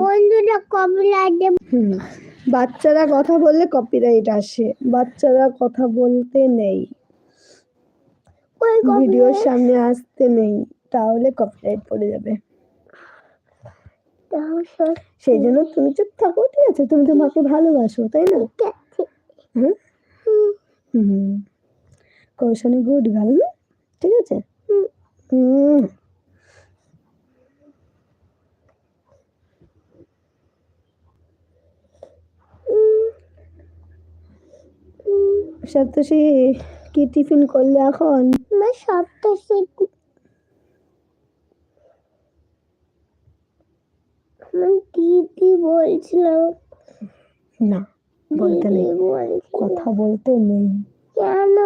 বন্ধুরা কপিরাইট বাচ্চারা কথা বললে কপিরাইট আসে। বাচ্চারা কথা বলতে নেই। ভিডিওর সামনে আসতে নেই তাহলে কপিরাইট পড়ে যাবে। সেই জন্য তুমি চুপ থাকো ঠিক আছে তুমি তো মাকে ভালোবাসো তাই না? হুম? হুম। কৌশনী গুড গার্ল ঠিক আছে? হুম। সপ্তষী কি টিফিন করলে এখন? দিদি বলছিলাম। না বলতে নেই। কথা বলতে নেই। কেন?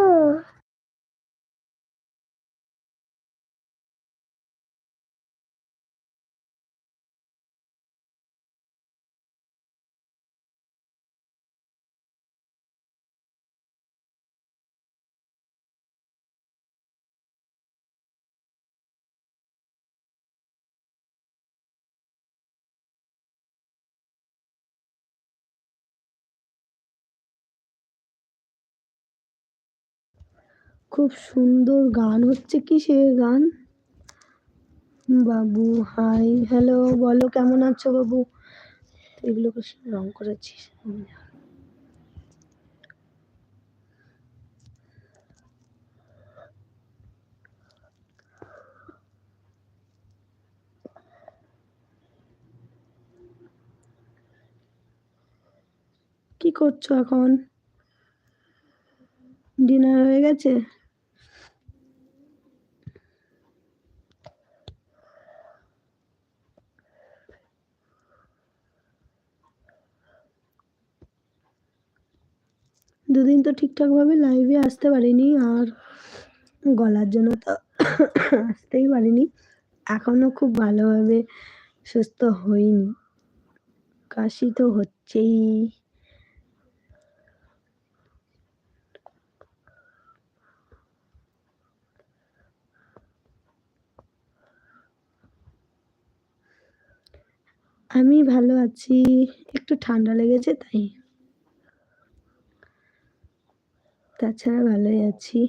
খুব সুন্দর গান হচ্ছে কি কিসের গান? বাবু, হাই, হ্যালো, বলো কেমন আছো বাবু? এগুলোকে রং করেছিস কি করছ এখন? ডিনার হয়ে গেছে? দুদিন তো ঠিকঠাকভাবে লাইভে আসতে পারিনি আর গলার জন্য তো আসতেই পারিনি। এখনও খুব ভালোভাবে সুস্থ হইনি। কাশি তো হচ্ছেই। আমি ভালো আছি। একটু ঠান্ডা লেগেছে, তাই তাছাড়া ভালোই আছি।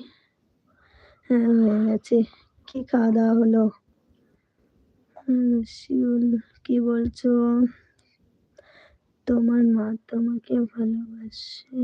হ্যাঁ হয়ে গেছে। কি খাওয়া দাওয়া হলো শিউল, কি বলছো? তোমার মা তোমাকে ভালোবাসে।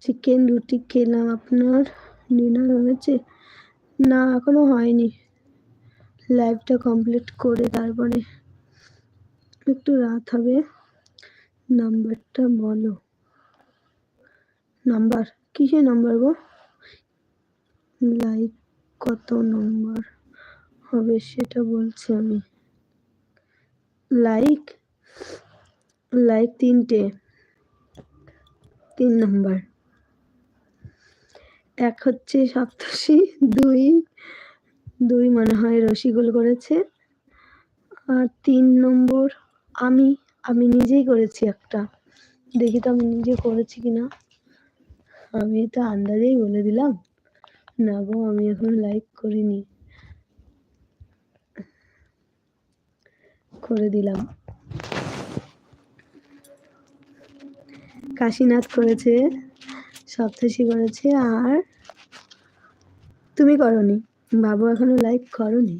চিকেন রুটি খেলাম আপনার? ডিনার হয়েছে? না, এখনও হয়নি। লাইভটা কমপ্লিট করে তারপরে একটু রাত হবে। নাম্বারটা বলো। নাম্বার কিসের নাম্বার গো? লাইক কত নম্বর হবে সেটা বলছি আমি। লাইক লাইক তিনটে। তিন নম্বর এক হচ্ছে সপ্তর্ষি, দুই দুই মনে হয় রসিগুল করেছে। আর তিন নম্বর আমি আমি নিজেই করেছি একটা। দেখি তো আমি নিজে করেছি কিনা। আমি তো আন্দাজেই বলে দিলাম। না গো, আমি এখন লাইক করিনি। করে দিলাম। কাশীনাথ করেছে। সপ্তর্ষি করেছে আর তুমি করনি। বাবু এখনও লাইক করনি।